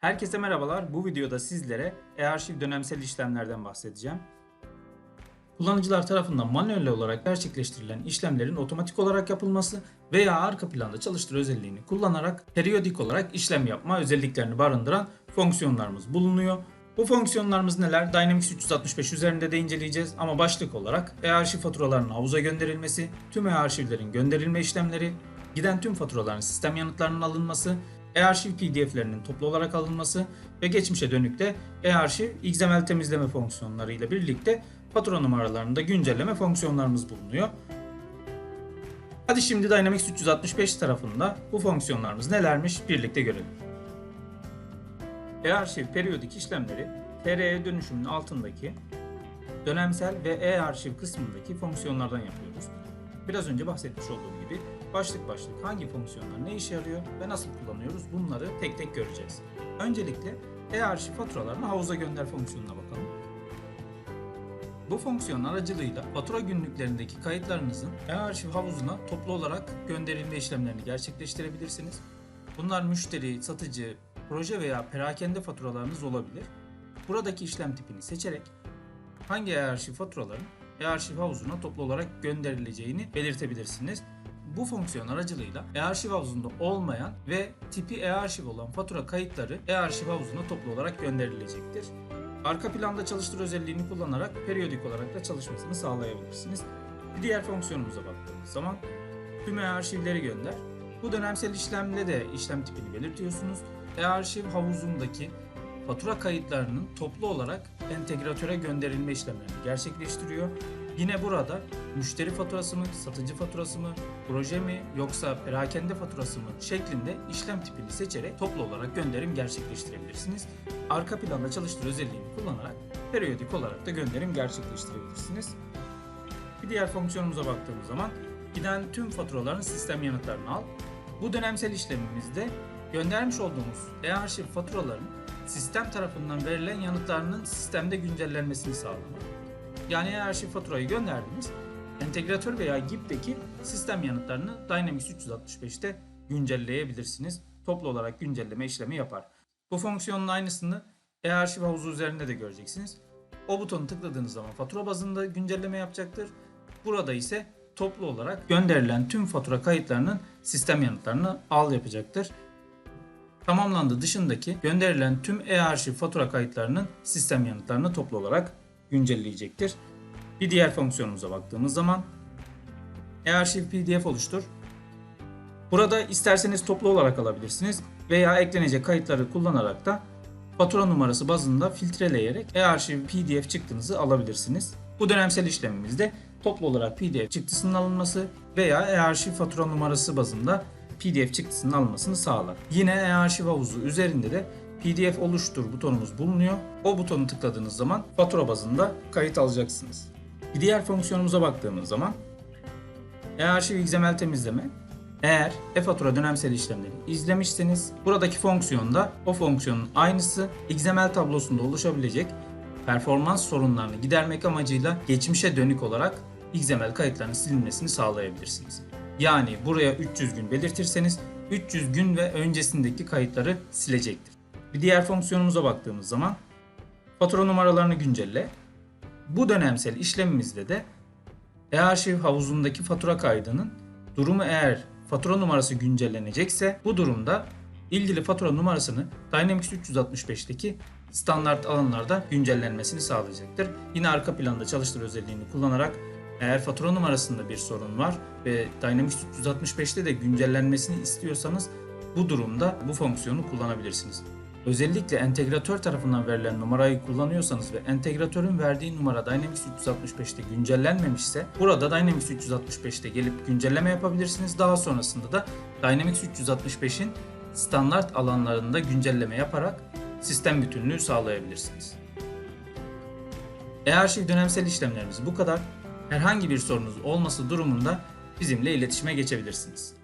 Herkese merhabalar. Bu videoda sizlere e-arşiv dönemsel işlemlerden bahsedeceğim. Kullanıcılar tarafından manuel olarak gerçekleştirilen işlemlerin otomatik olarak yapılması veya arka planda çalıştır özelliğini kullanarak periyodik olarak işlem yapma özelliklerini barındıran fonksiyonlarımız bulunuyor. Bu fonksiyonlarımız neler? Dynamics 365 üzerinde de inceleyeceğiz ama başlık olarak e-arşiv faturalarının havuza gönderilmesi, tüm e-arşivlerin gönderilme işlemleri, giden tüm faturaların sistem yanıtlarının alınması, e-arşiv pdf'lerinin toplu olarak alınması ve geçmişe dönük de e-arşiv XML temizleme fonksiyonları ile birlikte fatura numaralarında güncelleme fonksiyonlarımız bulunuyor. Hadi şimdi Dynamics 365 tarafında bu fonksiyonlarımız nelermiş birlikte görelim. E-arşiv periyodik işlemleri TRE dönüşümünün altındaki dönemsel ve e-arşiv kısmındaki fonksiyonlardan yapıyoruz. Biraz önce bahsetmiş olduğum gibi başlık başlık hangi fonksiyonlar ne işe yarıyor ve nasıl kullanıyoruz bunları tek tek göreceğiz. Öncelikle e-arşiv faturalarını havuza gönder fonksiyonuna bakalım. Bu fonksiyon aracılığıyla fatura günlüklerindeki kayıtlarınızın e-arşiv havuzuna toplu olarak gönderilme işlemlerini gerçekleştirebilirsiniz. Bunlar müşteri, satıcı, proje veya perakende faturalarınız olabilir. Buradaki işlem tipini seçerek hangi e-arşiv faturaların e-arşiv havuzuna toplu olarak gönderileceğini belirtebilirsiniz. Bu fonksiyon aracılığıyla e-arşiv havuzunda olmayan ve tipi e-arşiv olan fatura kayıtları e-arşiv havuzuna toplu olarak gönderilecektir. Arka planda çalıştır özelliğini kullanarak periyodik olarak da çalışmasını sağlayabilirsiniz. Bir diğer fonksiyonumuza baktığımız zaman tüm e-arşivleri gönder. Bu dönemsel işlemde de işlem tipini belirtiyorsunuz. E-arşiv havuzundaki fatura kayıtlarının toplu olarak entegratöre gönderilme işlemlerini gerçekleştiriyor. Yine burada müşteri faturası mı, satıcı faturası mı, proje mi yoksa perakende faturası mı şeklinde işlem tipini seçerek toplu olarak gönderim gerçekleştirebilirsiniz. Arka planda çalıştır özelliğini kullanarak periyodik olarak da gönderim gerçekleştirebilirsiniz. Bir diğer fonksiyonumuza baktığımız zaman giden tüm faturaların sistem yanıtlarını al. Bu dönemsel işlemimizde göndermiş olduğumuz e-arşiv faturaların sistem tarafından verilen yanıtlarının sistemde güncellenmesini sağlamak. Yani e-arşiv faturayı gönderdiniz, entegratör veya GIP'teki sistem yanıtlarını Dynamics 365'te güncelleyebilirsiniz. Toplu olarak güncelleme işlemi yapar. Bu fonksiyonun aynısını e-arşiv havuzu üzerinde de göreceksiniz. O butonu tıkladığınız zaman fatura bazında güncelleme yapacaktır. Burada ise toplu olarak gönderilen tüm fatura kayıtlarının sistem yanıtlarını al yapacaktır. Tamamlandı dışındaki gönderilen tüm e-arşiv fatura kayıtlarının sistem yanıtlarını toplu olarak güncelleyecektir. Bir diğer fonksiyonumuza baktığımız zaman e-arşiv pdf oluştur. Burada isterseniz toplu olarak alabilirsiniz veya eklenecek kayıtları kullanarak da fatura numarası bazında filtreleyerek e-arşiv pdf çıktınızı alabilirsiniz. Bu dönemsel işlemimizde toplu olarak pdf çıktısının alınması veya e-arşiv fatura numarası bazında pdf çıktısının alınmasını sağlar. Yine e-arşiv havuzu üzerinde de pdf oluştur butonumuz bulunuyor. O butonu tıkladığınız zaman fatura bazında kayıt alacaksınız. Bir diğer fonksiyonumuza baktığımız zaman e-arşiv XML temizleme eğer e-fatura dönemsel işlemleri izlemişseniz buradaki fonksiyonda o fonksiyonun aynısı XML tablosunda oluşabilecek performans sorunlarını gidermek amacıyla geçmişe dönük olarak XML kayıtlarının silinmesini sağlayabilirsiniz. Yani buraya 300 gün belirtirseniz 300 gün ve öncesindeki kayıtları silecektir. Bir diğer fonksiyonumuza baktığımız zaman fatura numaralarını güncelle. Bu dönemsel işlemimizde de e-arşiv havuzundaki fatura kaydının durumu eğer fatura numarası güncellenecekse bu durumda ilgili fatura numarasını Dynamics 365'teki standart alanlarda güncellenmesini sağlayacaktır. Yine arka planda çalıştır özelliğini kullanarak eğer fatura numarasında bir sorun var ve Dynamics 365'te de güncellenmesini istiyorsanız bu durumda bu fonksiyonu kullanabilirsiniz. Özellikle entegratör tarafından verilen numarayı kullanıyorsanız ve entegratörün verdiği numara Dynamics 365'te güncellenmemişse burada Dynamics 365'te gelip güncelleme yapabilirsiniz. Daha sonrasında da Dynamics 365'in standart alanlarında güncelleme yaparak sistem bütünlüğü sağlayabilirsiniz. E-arşiv dönemsel işlemlerimiz bu kadar. Herhangi bir sorunuz olması durumunda bizimle iletişime geçebilirsiniz.